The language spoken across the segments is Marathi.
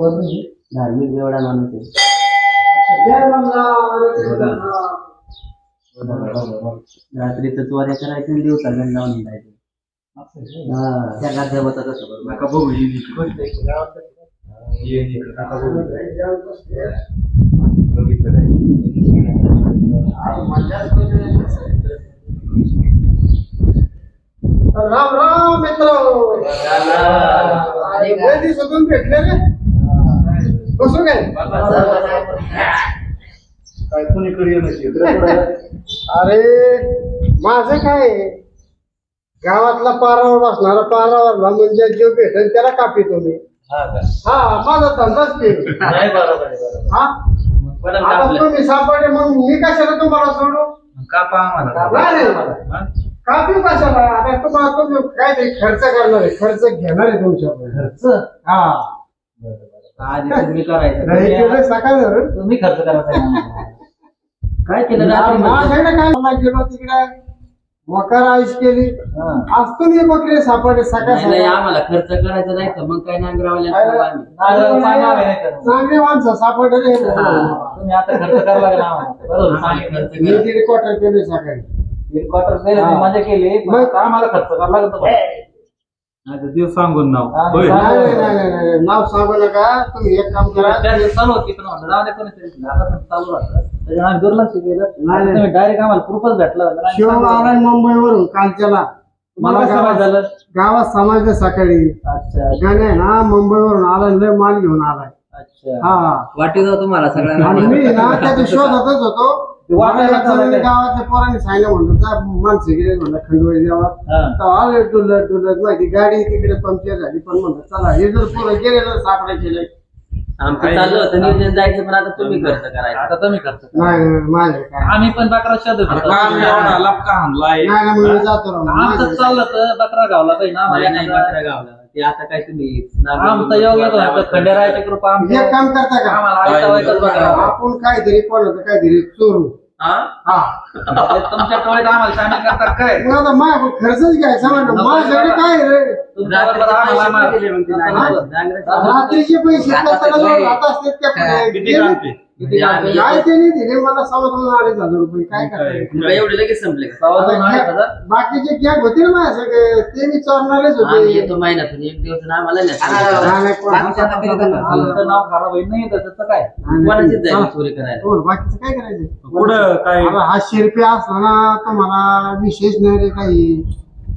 धार्मिक एवढा माणूस आहे रात्रीचं चोऱ्या करायचं आणि दिवसा गण लावून हिंडायचं. हा त्या होता तसं बरोबर. नका बघू ही नीट गोष्ट आहे. ये नीट नका बघू. बघितलं काय? राम राम मित्र भेटले रे कसं काय? काय कोणी करिअर नसेल अरे माझं काय? आहे? गावातला पारावर बसणारा पारावरला म्हणजे जीव भेटेल त्याला कापितो मी हा का? हा माझा धंदाच ते नाही बरोबर आहे, बरोबर. हा? पण आता तुम्ही सापडले मग मी कशाला तुम्हाला सोडू? मग कापा आम्हाला. नाही, नाही. हा? कापी कशाला? आता तुम्हाला तुम्ही काय ते खर्च करणार आहे खर्च घेणार आहे तुमच्याकडे खर्च? हा. तुम्ही करायचं नाही सकाळ धरून तुम्ही खर्च करायचा. काय केलं रात्री? माझ्याकडे काय मला गेलो तिकडे मकर आईस केली हा. आज तुम्ही बकरे सापडले सकाळ नाही नाही, सकाळ आम्हाला खर्च करायचा नाही तर मग काय नांगरावल्या आम्ही नारळ नाही तर. चांगले माणसं सापडले रे. तुम्ही आता खर्च करावा लागेल आम्हाला. बरोबर आम्हाला सांगितलं. खर्च मी क्वार्टर केले सकाळी केलं, हा. मी मजा केली पण मग- आता आम्हाला खर्च करावा लागत देव सांगून नाव. नाही नाही नाही नाही, नाही नाव सांगू नका. तुम्ही एक काम करा. त्या दिवशी चालू होती पण म्हणलं जाऊ दे कोणीतरी. आता पण चालू राहतं. त्याच्यामुळे आम्ही दुर्लक्ष केलं. नाही. डायरेक्ट आम्हाला प्रूफच भेटला होता. शिव. आलाय मुंबईवरून कसं माहीत गावात झालं? गावात समाजलं सकाळी. अच्छा. गाणे ना मुंबईवरून आलाय लय माल घेऊन आलाय. अच्छा. हा. वाटी जाऊ तुम्हाला आणि सगळ्यांना मी ना त्याच्या शोधातच होतो. वाटायला गावातल्या पोरांनी सांगितलं म्हणलं जा माणसं गेले म्हणलं हा. तर आले डुलत डुलत माहिती गाडी तिकडे पंक्चर झाली. पण म्हणलं चला हे जर पुढे गेले तर सापडायचे नाही आमचं चाललं होतं नियोजन जायचं पण आता तुम्ही खर्च करायचं. आता तुम्ही खर्च करा. नाही नाही, माझं काय. आम्ही पण बकरा शोधत होतो. लपका हाणलाय. नाही ना मग मी जातो राव. आमचं चाललं तर बकरा गावला पाहिजे ना नाही नाही गावला. ते आता काय तुम्ही आमचं योग येतो आता खंडेरायाची कृपा. आमच्या एक काम करता का? आम्हाला आयता वायताच गावला. आपण काहीतरी कोणाचं काहीतरी चोरू. हा? हा. ते तुमच्या टोळीत आम्हाला सामील करतात काय? मग आता माझ्या खर्चच घ्यायचा म्हणलं. माझ्याकडे काय रे? तुमच्या बरोबर आम्हाला. नांगराचे. रात्रीचे पैसे कशाला असतात त्या. किती आम्ही काय त्यांनी दिले? मला सव्वा दोन अडीच हजार रुपये. काय करायचं तुला एवढे लगेच संपले का? सव्वा दोन अडीच हजार? बाकीचे गॅग होते ना माझ्या सगळे ते मी चोरणारेच आम्ही होते येतो महिन्यातून एक दिवस आम्हाला नाही. हा, सांगितलं. नाही, कोण- आमच्या आता काही करणार नाही. आमचं नाव खराब होईल. नाही तर त्याचं काय कोणाचीच जायचं चोरी करायला. हो, बाकीचं काय करायचं? पुढं काय? हा ना तुम्हाला विशेष नाही रे काही.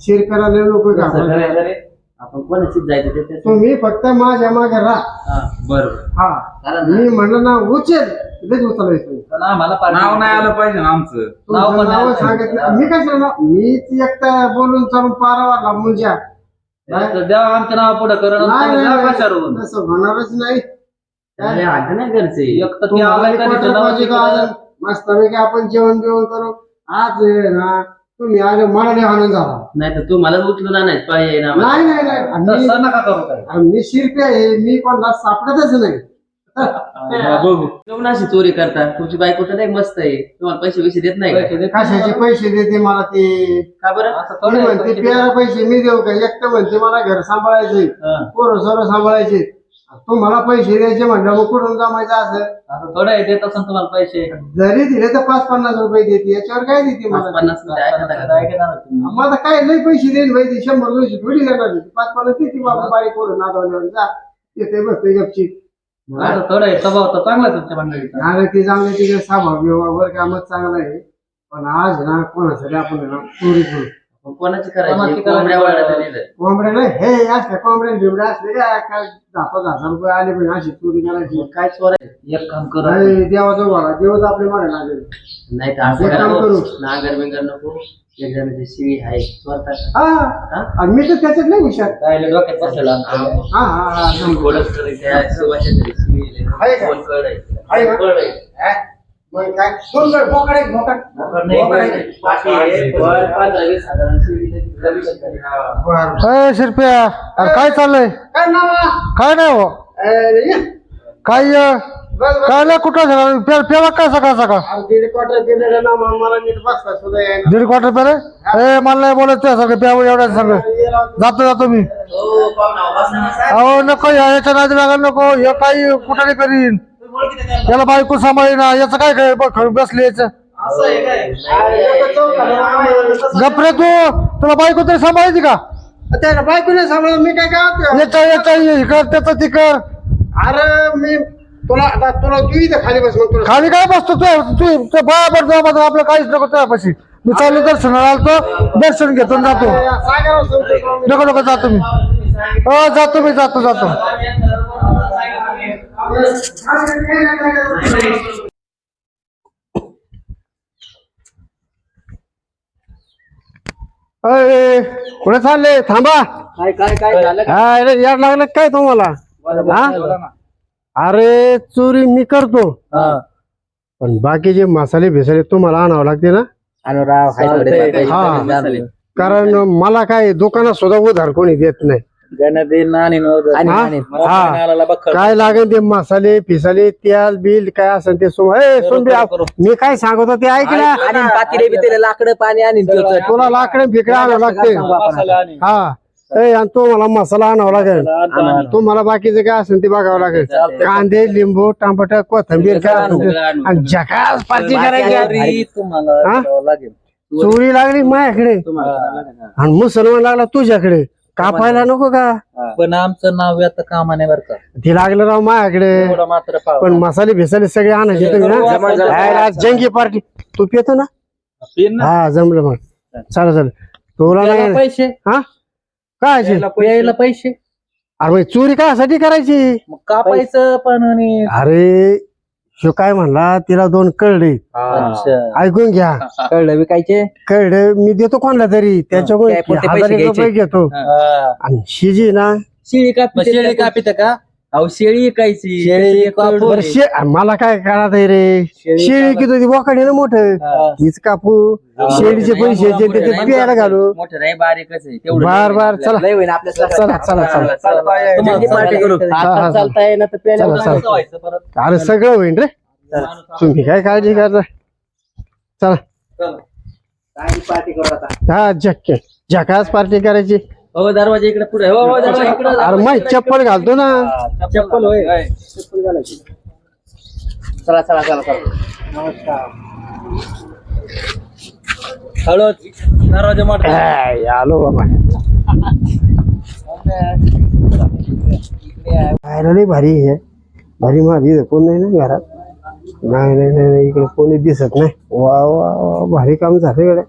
शिरप्याला लय लोक कसं घाबरतात. करायचं रे? आपण कोणाचीच जायचं ते- ते तुम्ही फक्त माझ्या मागे राहा. हा, बरोबर. हा. कारण मी म्हणलं ना उचल. लगेच उचलायचं. पण आम्हाला पार्टी- नाव नाही आलं पाहिजे ना आमचं. नाव तुमचं पण नाव नाही. सांगितलं. मी काय सांगणार मी ती एकटा बोलून चालून पारावारला मुलजा तर द्या आमचं नाव पुढे करून नाही, तुम्ही नाही, नाही. कशावरून तसं होणारच नाही. अरे हात नाही घरचे. एक तर ते तुम्हाला आलाय का पाहिजे का? मस्तपैकी आपण जेवण बिवण करू. आज आहे ना तुम्ही आले मला लय आनंद झाला. नाही तर तू मला उचलून आणायच. पाहिजे ना नाही नाही नाही. मी- नका करू काय मी शिरपे आहे. मी कोणाला सापडतच नाही. हा, बघू. अशी चोरी करता तुमची बायको तर नाही मस्त आहे. तुम्हाला पैसे पैसे देत नाही का? कशाचे पैसे देते मला ते? का बरं? असं आहे, म्हणते पैसे प्यारा पैसे मी देऊ का? एक तर म्हणते मला घर सांभाळायचे हा. पोरं सोरं सांभाळायचे तू मला पैसे द्यायचे म्हणलं मग कुठून जमायचं असं? असं थोडं आहे, देत असेल तुम्हाला पैसे. जरी दिले तर पाच पन्नास रुपये देते. याच्यावर काय देते मला? पन्नासमध्ये ऐका ना का? ऐका ना तुम्ही. मला काय लई पैसे देईल भाई ती शंभर दोनशे थोडी देणार. पाच पन्नास देते बाबा बारीक पोरं नादवल्यावर जा. येते बसते गपची असं थोडं आहे, स्वभाव तर चांगला आहे तुमच्या मंडळीचा. आणि ते चांगले तिकडे स्वभाव व्यवहार कामच चांगला आहे. पण आज ना कोणासाठी आपण आहे ना चोरी करू. मग कोणाची कोणाची करायची करायची? कोंबड्या वाढत दिलं कोंबड्याला हे असल्या कोंबड्या बिबड्या असले काय दहा पाच हजार रुपये आले पण अशी चोरी करायची मग काय चोराय एक काम करू नाही, देवाचा आपले लागेल नाही तर असं एक काम करा करू. नागर बिंगर नको एक जणाची शिवी आहे चोरता का? हा हा? आणि मी तर त्याच्यात नाही हुशार राहिले डोक्यात बसलेला आमच्या. हा हा हा समजलं. गोडच करायचं. त्या शिवाच्या घरी शिवी आहे. आहे का? बोल कळ आहे. आहे का? कळ आहे. हा? मग काय? दोन बोकड बोकड. बोकड शिरप्या अरे काय चाललंय? काय नाव? काय नाही हो. अरे, ये. काय अं, बस बस. काय नाही कुठं झालं? पे- पेवा काय सकाळ सकाळ? अरे दीड क्वार्टर दिलेलं ना मग मला नीट बसता सुद्धा येईना. दीड क्वार्टर पेरे ए मला नाही बोलत तुझ्या सगळं प्यावं एवढ्या सगळं. जातो जातो मी. अहो नको या- याच्या नादी लागायला नको. हे काही कुठं नाही करीन. याला बायको सांभाळी ना याचं काय काय बघ बसले याचं? चौकाला आम्हाला. गपरे तू. तुला बायको तरी सांभाळायची का? त्याला बायको नाही सांभाळत मी काय गावात याच्या याच्या हे कर त्याचं ती कर अरे मी तुला आता तुला तू इथं खाली बस मग तुला. खाली काय बसतो तू? तू तू बराबर जा माझं आपलं काहीच नको तुझ्यापाशी मी चालू दर्शनाला आलतो दर्शन घेतो आणि जातो. नको नको जातो मी हो जातो मी जातो जातो अय, कुठे चालले? थांबा. काय काय काय झालं? अरे याड लागलं काय तुम्हाला? हा? अरे चोरी मी करतो. पण बाकीचे मसाले बिसाले तुम्हाला आणावं लागते ना? अनुराव हा. कारण मला काय दुकानात सुद्धा उधार कोणी देत नाही. हा. काय लागेल ते मसाले फिसाले तेल बिल काय असेल ते सुम- ए, सुंबी, मी काय सांगतो ते ऐक ना. आणि पातीले बितीले लाकडं पाणी आणि तुला लाकडे फिकडे आणावं लागते. हा. ए, आणि तो मला मसाला आणावा लागेल. तुम्हाला बाकीचं काय असेल ते बघावं लागेल. कांदे लिंबू टमाटर कोथंबीर काय असेल ते. आणि जकास पार्टी करायची हा? चोरी लागली माझ्याकडे. आणि मुसलमान लागला तुझ्याकडे. कापायला नको का? पण आमचं नाव आता कामाने बर का. ती लागलं राव माझ्याकडे. एवढं मात्र पाव. पण मसाले बिसाले सगळे आणायचे तुम्ही ना? जमा- जमा- काय आज जंगी पार्टी. तू पितो ना? पिन ना. हा जमलं मग. चालेल. चालेल तुला नाही पैसे? हा? काय आहे? यायला पैसे? अरे मग चोरी कायसाठी करायची? मग कापायचं पण आणि अरे ह्यो काय म्हणला तिला दोन कळडे अच्छा. ऐकून घ्या. कळलं विकायचे कळडे मी देतो कोणाला तरी. त्याच्याकडून काय, कोणते पैसे हजार एक घ्यायचे? रुपये घेतो. हा. आणि शिजी ना शेळी का शेळी कापित का? अहो शेळी विकायची शेळी बरं शे मला काय कळत आहे रे? शेळी किती ती बोकाडी ना मोठं. तीच कापू. शेळीचे पैसे जे ते ते प्यायला घालू. मोठं नाही बारीकच आहे तेवढं बार बार चला. लय होईन आपल्या चला चला तर प्यायला अरे सगळं होईन रे. तुम्ही काय काळजी करता? चला. काय पार्टी करू आता. हा जक्के जकास पार्टी करायची. हो दरवाजा इकडे पुढे हो हो, दरवाजा इकडे अरे माहीत चप्पल घालतो ना. चप्पल होय. चप्पल घालायची चला चला चला चला. हळद दरवाजा मोठा हाय, आलो बाबा. भारी आहे. भारी मारी कोण नाही ना घरात. नाही नाही नाही नाही, इकडे कोणी दिसत नाही. वा वा वा भारी काम झालं इकडे.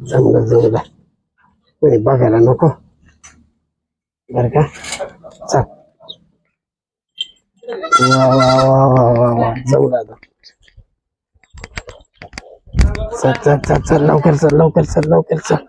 जमलं जमलं कोणी बघायला नको. बर का? चल. वा वा वा वा वा वा. जमलं आता चल चल चल चल लवकर चल लवकर चल लवकर चल.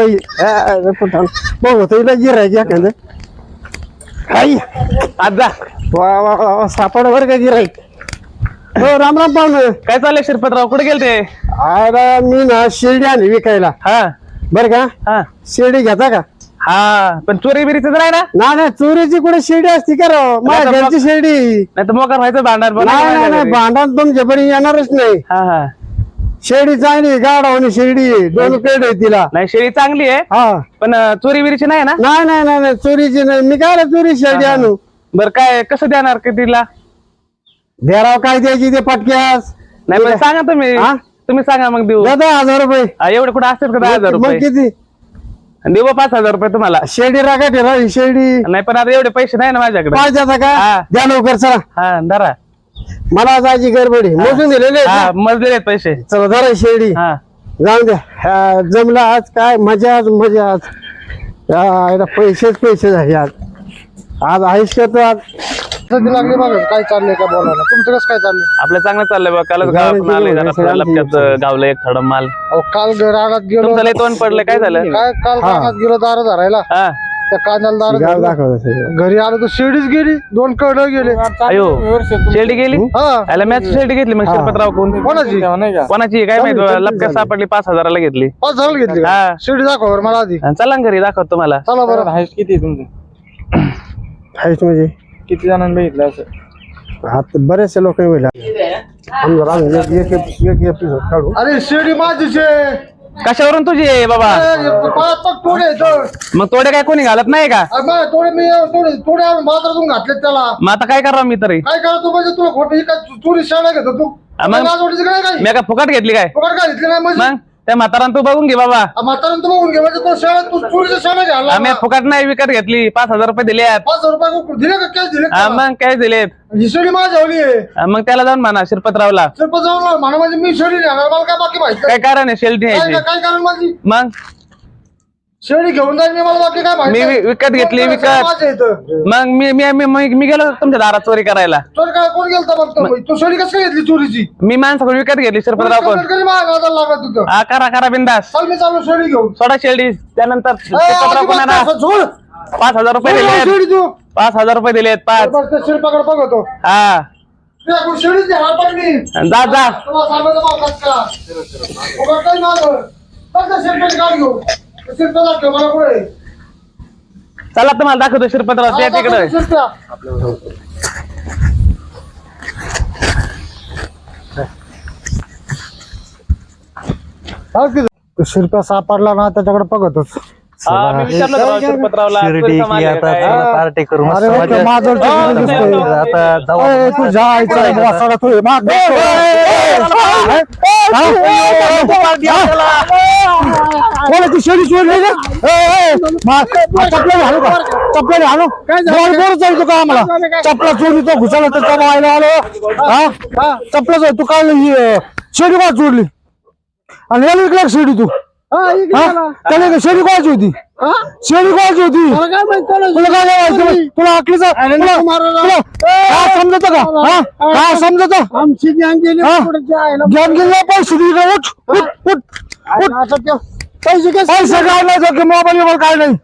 बाई बघ तो इला गिरायची एखादं आई आजा। वा वा वा वा सापड वर का गिराईक हो राम राम पाहुणं। काय चाललंय शिरपतराव? कुठे गेलते? अरे मी ना शिर्डी आणली विकायला। हा. बर का? हा. शिर्डी घेता का? हा पण चोरी बिरीच नाही ना? ना नाही चोरीची कुठे शिर्डी असती का राव? माझ्या घरची शिर्डी. नाही तर मोकार व्हायचं? भांडार पण नाही नाही नाही भांडण तुमच्यापर्यंत येणारच नाही. हा हा. शिर्डी चांगली गाडावणी शिर्डी आहे. दोन पेड आहे तिला. नाही शेळी चांगली आहे हा. पण चोरी बिरीची नाही ना? नाही नाही नाही नाही चोरीची नाही. मी काय चोरी शिर्डी आणू? बर काय कसं देणार कितीला देराव काय द्यायची ते पटक्यास नाही पण सांगा तुम्ही. हा? तुम्ही सांगा मग देऊ. द्या दहा हजार रुपये. हा, एवढे कुठे असतात का दहा हजार मग रुपये? किती? देऊ बा पाच हजार रुपये तुम्हाला. शेडी राखा ठेवा ही शेडी. नाही पण आता एवढे पैसे नाही ना माझ्याकडे. द्याचा का. द्या लवकर चला. हा धरा. मला जायची गडबडी. मोजून दिलेले आहेत हा ना. मजले आहेत पैसे. चला जरा शेडी. हा. जाऊ द्या. हा, जमलं आज काय? मजा आज मजा आज. हा, याला पैसेच पैसे झाले आज. आज आहेस का तू आज? लागली बघा काय चाललंय का बोलायला? तुमचं कसं काय चाललंय? आपलं चांगलं चाललंय बा कालच गावाला गावातून आले गेलो, जरा सगळं लपक्यात गावलं एक थोडं माल. अहो काल रानात गेलो तुमचं लय तोंड पडलं काय झालं? काय काल रानात गेलो दार धरायला? हा. त्या कांद्याला दार धरलं. घरी आलो तर शिडीच गेली दोन कड गेले. अयो शेल्डी गेली? हा. याला मॅच शेल्डी घेतली मग शिरपतराव कोण? कोणाची? कोणाची? काय माहीत लपक्यात सापडली पाच हजाराला घेतली. पाच झालं घेतली का? हा. शिडी दाखव बरं मला आधी. आणि चला ना घरी दाखवतो तुम्हाला चला बरं. हायस्ट किती तुमचं? हायस्ट म्हणजे? किती जणांनी बघितलं असं? आता बरेचसे लोक काढू अरे शिडी माझीच आहे. कशावरून तुझी आहे बाबा. मग तोडे काय कोणी घालत नाही का? अरे मग थोडे मी थोडे थोडे आणून बाजारातून घातले त्याला. मग आता काय करावं मी तरी? काय करा तू म्हणजे तुला खोटी काय चोरी शाळा घेतो तू? मग? काय काय? मी काय फुकट घेतली काय? पकड काय घेतली नाही म्हणजे? मग? त्या म्हातारान तू बघून घे बाबा. म्हातारा तू बघून घे म्हणजे तू शाळा तू चोरीच्या शाळा घ्यायला आम्ही फुकट नाही विकत घेतली. पाच हजार रुपये दिले आहेत पाच हजार रुपये को- दिले का? कॅश दिले हा, मग काय दिलेत. ही शेळी माझ्या आहे. हा, मग त्याला जाऊन म्हणा शिरपतरावला. सरपंच म्हणा म्हणजे मी घेणार मला काय बाकी माहिती काय कारण आहे शेल्टी काय कारण माझी? मग? शेळी घेऊन जाईल मी मला बाकी काय माहिती मी वि- विकत घेतली, कोण विकत. शेळी माझ्या इथं. मग मी मी मी मी- मी गेलो तुमच्या दारात चोरी करायला. चोरी काय कोण गेलता बघतो तू? शेळी कसं काय घेतली चोरीची? मी माणसाकडून विकत घेतली शिरपतराव कोण कधी माझ्या नादाला लागत हा करा करा बिंदास. चल मी चालू शेळी घेऊन. सोडा शेल्डी त्यानंतर. पाच हजार रुपये शेळी तू. पाच हजार रुपये दिलेत पाच. त्या शिल्पाकडे बघतो हा. शेळीच घ्या मी जा सांगायचं का? काही मागं. शिल्पाची गाडी चला तुम्हाला दाखवतो शिरपतराव त्या तिकडे. शिल्पा सापडला ना त्याच्याकडे बघतोच. मी विचारलं होतं राव शिरपतरावला चोरीचा माल आहे का काय? पार्टी करू अरे वा, तो माझं हो, दिसतोय. तुम्ही- आता जाऊ ए, तू जा इकडे, वासाला तू हे माग बसतो. हा? कोणाची शेळी चोरली का? ए, ए, मा- चपला घालू का? चपला घालू? आम्हाला? चपला चोरी तो घुसाला तर व्हायला आलो. हा? चपला तू काय ही, अं, शेळी का चोरली आणि याला विकला का शेळी तू? त्याला शेळी कोणाची होती? शेळी कोणाची होती? तुला काय माहिती? तुला अकलीचा काय समजत का? हा? काय समजत? आमची ज्ञान गेली ज्ञान गेली पैसे दिले का? उठ उठ उठ उठ. पैसे पैसे काय नाही मोबाईल काय नाही.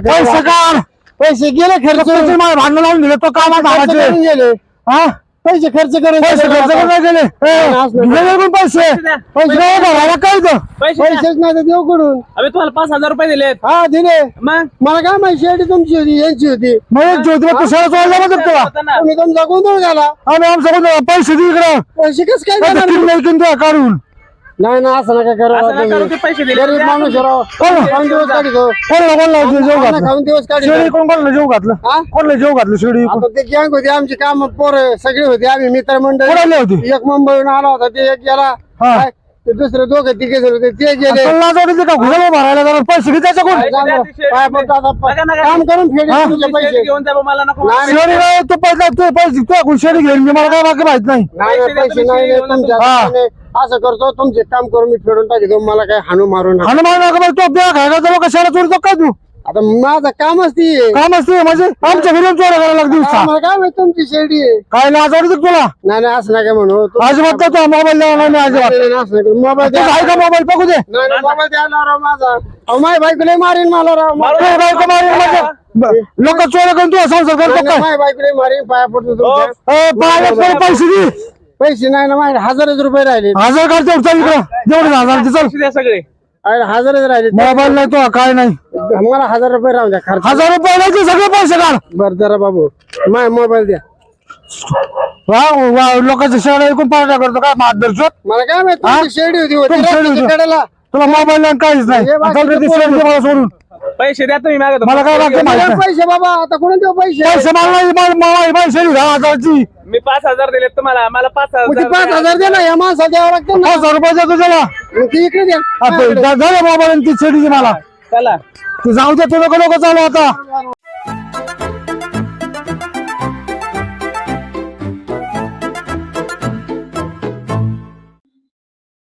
पैसे काय? पैसे गेले खर्च मला भांडण लावून दिले तो कामात गेले. हा? पैसे खर्च करायचे पैसे खर्च करून गेले पण पैसे. पैसे नाही भरायला? पैसेच नाही तर देऊ कडून अबे तुम्हाला पाच हजार रुपये दिलेत. हा दिले. मग? मला काय माहिती शेवटी तुमची होती यांची होती. मग ज्योती तू शाळा चोरला मग तुला तुम्ही तुमचा गोंधळ झाला आम्ही आमचा पैसे दे इकडे. पैसे कस काय काढून. नाही ना असं नका करू असं नका करू, ते पैसे दिले. गरीब माणूस आहे राव. खाऊन दिवस काढतो कोणला कोणला जेव घातलं? खाऊन दिवस काढतो कोण कोणला जेव घातलं? कोणला जेव घातलं आता ते गँग होती आमची काम पोर सगळे होते. आम्ही मित्रमंडळ होते? एक मुंबईहून आला होता ते एक गेला. काय? ते दुसरे दोघे तिघे होते ते गेले. का घुसाला भरायला जरा पैसे घे त्याच्या नका, नका. काम करून फेडे हा? तुमचे शेल्डी पैसे. घेऊन जा बा, मला नको. शेळी नाही, तू पैसे तू पैसे तू गुलशेडी घेऊन मी मला काय बाकी माहीत नाही. पैसे नाही तुमच्या. हाताने असं करतो तुमचे काम करून मी फेडून टाकतो मला काय हाणू मारून हाणू मारू नका बाई, तू बिया खायला जाऊ कशाला चोरतो काय तू? आता माझं कामच ती काम असते म्हणजे आमच्या घरी चोऱ्या करायला लागते काय माहिती तुमची शेडी काय लाज वाटत तुला? नाही नाही असं नका म्हणू. अजिबात तू मोबाईल द्यावा नाही अजिबात. मोबाईल आहे का मोबाईल बघू दे. मोबाईल द्यायला राव माझा. अहो माझ्या बायकोला मारीन मला राव. माझ्या बायको मारीन माझ्या लोक चोऱ्या करून तू संसार करतो काय? माझ्या बायकोला मारीन. पाया पडतो तुमच्या. पड, पैसे दे. पैसे नाही ना माझे हजारच रुपये राहिले. हजार काढतो चल इकडं. जेवढे हजार ते चल. पैसे द्या सगळे. अरे हजारच राहिले. मोबाईल नाही तो काय नाही. मला हजार रुपये राहू द्या खर्च. हजार रुपये नाही सगळे पैसे काढ. बर जरा बाबू माय मोबाईल द्या. वा वा लोकांच्या शेड ऐकून पार्ट्या करतो काय मार्गदर्शक मला काय माहिती शेडी होती तुला मोबाईल नाही काहीच नाही. मला सोडून. पैसे द्या तुम्ही मागत मला काय लागतं माहिती? पैसे बाबा आता कोण देऊ पैसे? पैसे मला पैसे हजारची. मी पाच हजार दिलेत तुम्हाला मला पाच पाच हजार हजार दे ना या माणसाला द्यावं लागतं पाच हजार रुपये देतो त्याला. ती इकडे द्या. झालं मोबाईल ती शेडीची मला. चला. ती जाऊ दे तुला लोक चालू आता.